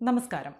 നമസ്കാരം.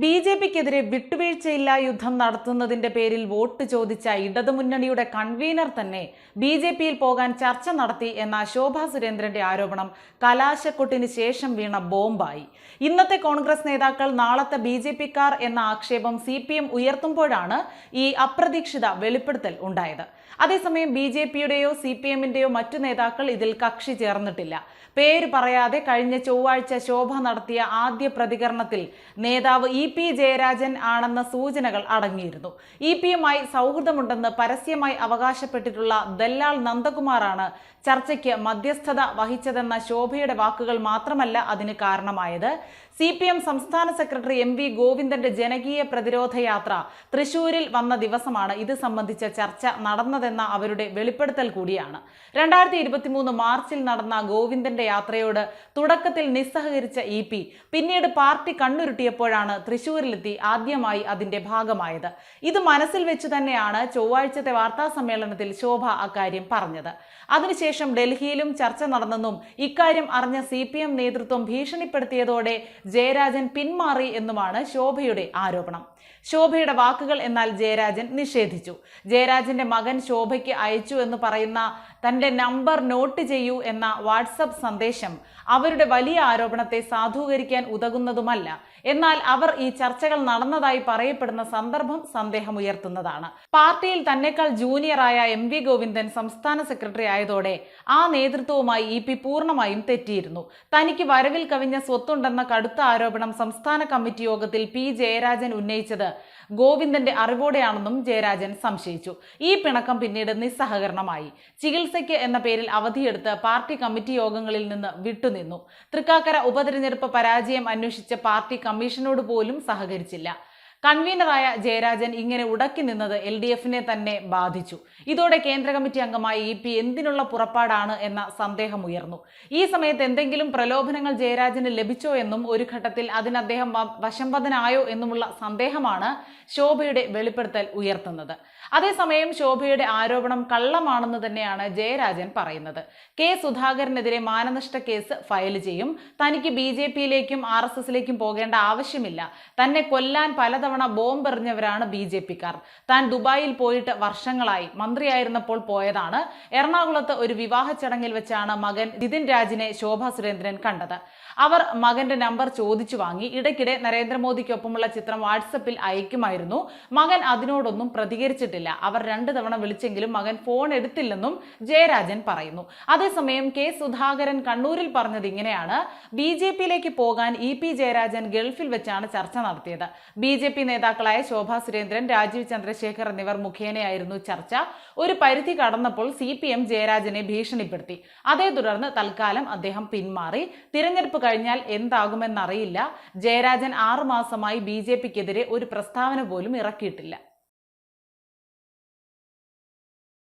B J പിക്കെതിരെ വിട്ടുവീഴ്ചയില്ലാ യുദ്ധം നടത്തുന്നതിന്റെ പേരിൽ വോട്ട് ചോദിച്ച ഇടതുമുന്നണിയുടെ കൺവീനർ തന്നെ ബി ജെ പിയിൽ പോകാൻ ചർച്ച നടത്തി എന്ന ശോഭാ സുരേന്ദ്രന്റെ ആരോപണം കലാശക്കൊട്ടിന് ശേഷം വീണ ബോംബായി. ഇന്നത്തെ കോൺഗ്രസ് നേതാക്കൾ നാളത്തെ ബി ജെ പിക്കാർ എന്ന ആക്ഷേപം സി പി എം ഉയർത്തുമ്പോഴാണ് ഈ അപ്രതീക്ഷിത വെളിപ്പെടുത്തൽ ഉണ്ടായത്. അതേസമയം ബി ജെ പിയുടെയോ സി പി എമ്മിന്റെയോ മറ്റു നേതാക്കൾ ഇതിൽ കക്ഷി ചേർന്നിട്ടില്ല. പേര് പറയാതെ കഴിഞ്ഞ ചൊവ്വാഴ്ച ശോഭ നടത്തിയ ആദ്യ പ്രതികരണത്തിൽ നേതാവ് ഇ പി ജയരാജൻ ആണെന്ന സൂചനകൾ അടങ്ങിയിരുന്നു. ഇ പിയുമായി സൗഹൃദമുണ്ടെന്ന് പരസ്യമായി അവകാശപ്പെട്ടിട്ടുള്ള ദല്ലാൾ നന്ദകുമാറാണ് ചർച്ചയ്ക്ക് മധ്യസ്ഥത വഹിച്ചതെന്ന ശോഭയുടെ വാക്കുകൾ മാത്രമല്ല അതിന് കാരണമായത്. സി പി എം സംസ്ഥാന സെക്രട്ടറി എം വി ഗോവിന്ദന്റെ ജനകീയ പ്രതിരോധ യാത്ര തൃശൂരിൽ വന്ന ദിവസമാണ് ഇത് സംബന്ധിച്ച ചർച്ച നടന്നതെന്ന അവരുടെ വെളിപ്പെടുത്തൽ കൂടിയാണ്. രണ്ടായിരത്തി ഇരുപത്തിമൂന്ന് മാർച്ചിൽ നടന്ന ഗോവിന്ദന്റെ യാത്രയോട് തുടക്കത്തിൽ നിസ്സഹകരിച്ച ഇ പി പിന്നീട് പാർട്ടി കണ്ണുരുട്ടിയപ്പോഴാണ് തൃശൂരിലെത്തി ആദ്യമായി അതിന്റെ ഭാഗമായത്. ഇത് മനസ്സിൽ വെച്ച് തന്നെയാണ് ചൊവ്വാഴ്ചത്തെ വാർത്താ സമ്മേളനത്തിൽ ശോഭ അക്കാര്യം പറഞ്ഞത്. അതിനുശേഷം ഡൽഹിയിലും ചർച്ച നടന്നെന്നും ഇക്കാര്യം അറിഞ്ഞ സി പി എം നേതൃത്വം ഭീഷണിപ്പെടുത്തിയതോടെ ജയരാജൻ പിന്മാറി എന്നുമാണ് ശോഭയുടെ ആരോപണം. ശോഭയുടെ വാക്കുകൾ എന്നാൽ ജയരാജൻ നിഷേധിച്ചു. ജയരാജന്റെ മകൻ ശോഭയ്ക്ക് അയച്ചു എന്ന് പറയുന്ന തന്റെ നമ്പർ നോട്ട് ചെയ്യൂ എന്ന വാട്സപ്പ് സന്ദേശം അവരുടെ വലിയ ആരോപണത്തെ സാധൂകരിക്കാൻ ഉതകുന്നതുമല്ല. എന്നാൽ അവർ ഈ ചർച്ചകൾ നടന്നതായി പറയപ്പെടുന്ന സന്ദർഭം സന്ദേഹമുയർത്തുന്നതാണ് പാർട്ടിയിൽ തന്നെക്കാൾ ജൂനിയറായ എം വി ഗോവിന്ദൻ സംസ്ഥാന സെക്രട്ടറി ആയതോടെ ആ നേതൃത്വവുമായി ഇ പി പൂർണമായും തെറ്റിയിരുന്നു. തനിക്ക് വരവിൽ കവിഞ്ഞ സ്വത്തുണ്ടെന്ന കടുത്ത ആരോപണം സംസ്ഥാന കമ്മിറ്റി യോഗത്തിൽ പി ജയരാജൻ ഉന്നയിച്ചത് ഗോവിന്ദന്റെ അറിവോടെയാണെന്നും ജയരാജൻ സംശയിച്ചു. ഈ പിണക്കം പിന്നീട് നിസ്സഹകരണമായി. ചികിത്സയ്ക്ക് എന്ന പേരിൽ അവധിയെടുത്ത് പാർട്ടി കമ്മിറ്റി യോഗങ്ങളിൽ നിന്ന് വിട്ടുനിന്നു. തൃക്കാക്കര ഉപതെരഞ്ഞെടുപ്പ് പരാജയം അന്വേഷിച്ച പാർട്ടി കമ്മീഷനോട് പോലും സഹകരിച്ചില്ല. കൺവീനറായ ജയരാജൻ ഇങ്ങനെ ഉടക്കി നിന്നത് എൽ ഡി എഫിനെ തന്നെ ബാധിച്ചു. ഇതോടെ കേന്ദ്ര കമ്മിറ്റി അംഗമായ ഇ പി എന്തിനുള്ള പുറപ്പാടാണ് എന്ന സന്ദേഹം ഉയർന്നു. ഈ സമയത്ത് എന്തെങ്കിലും പ്രലോഭനങ്ങൾ ജയരാജന് ലഭിച്ചോ എന്നും ഒരു ഘട്ടത്തിൽ അതിന് അദ്ദേഹം വശംവദനായോ എന്നുമുള്ള സന്ദേഹമാണ് ശോഭയുടെ വെളിപ്പെടുത്തൽ ഉയർത്തുന്നത്. അതേസമയം ശോഭയുടെ ആരോപണം കള്ളമാണെന്ന് തന്നെയാണ് ജയരാജൻ പറയുന്നത്. കെ സുധാകരനെതിരെ മാനനഷ്ട കേസ് ഫയൽ ചെയ്യും. തനിക്ക് ബി ജെ പിയിലേക്കും ആർ എസ് എസിലേക്കും പോകേണ്ട ആവശ്യമില്ല. തന്നെ കൊല്ലാൻ പലതവണ ബോംബ് എറിഞ്ഞവരാണ് ബി ജെ പിക്കാർ. താൻ ദുബായിൽ പോയിട്ട് വർഷങ്ങളായി. മന്ത്രിയായിരുന്നപ്പോൾ പോയതാണ്. എറണാകുളത്ത് ഒരു വിവാഹ ചടങ്ങിൽ വെച്ചാണ് മകൻ ജിതിൻ രാജിനെ ശോഭ സുരേന്ദ്രൻ കണ്ടത്. അവർ മകന്റെ നമ്പർ ചോദിച്ചു വാങ്ങി. ഇടയ്ക്കിടെ നരേന്ദ്രമോദിക്കൊപ്പമുള്ള ചിത്രം വാട്സപ്പിൽ അയക്കുമായിരുന്നു. മകൻ അതിനോടൊന്നും പ്രതികരിച്ചിട്ടില്ല. അവർ രണ്ടു തവണ വിളിച്ചെങ്കിലും മകൻ ഫോൺ എടുത്തില്ലെന്നും ജയരാജൻ പറയുന്നു. അതേസമയം കെ സുധാകരൻ കണ്ണൂരിൽ പറഞ്ഞത് ഇങ്ങനെയാണ്. ബി ജെ പിയിലേക്ക് പോകാൻ ഇ പി ജയരാജൻ ഗൾഫിൽ വെച്ചാണ് ചർച്ച നടത്തിയത്. ബി ജെ പി നേതാക്കളായ ശോഭാ സുരേന്ദ്രൻ രാജീവ് ചന്ദ്രശേഖർ എന്നിവർ മുഖേനയായിരുന്നു ചർച്ച. ഒരു പരിധി കടന്നപ്പോൾ സി പി എം ജയരാജനെ ഭീഷണിപ്പെടുത്തി. അതേ തുടർന്ന് തൽക്കാലം അദ്ദേഹം പിന്മാറി. തിരഞ്ഞെടുപ്പ് കഴിഞ്ഞാൽ എന്താകുമെന്നറിയില്ല. ജയരാജൻ ആറുമാസമായി ബി ജെ പിക്കെതിരെ ഒരു പ്രസ്താവന പോലും ഇറക്കിയിട്ടില്ല.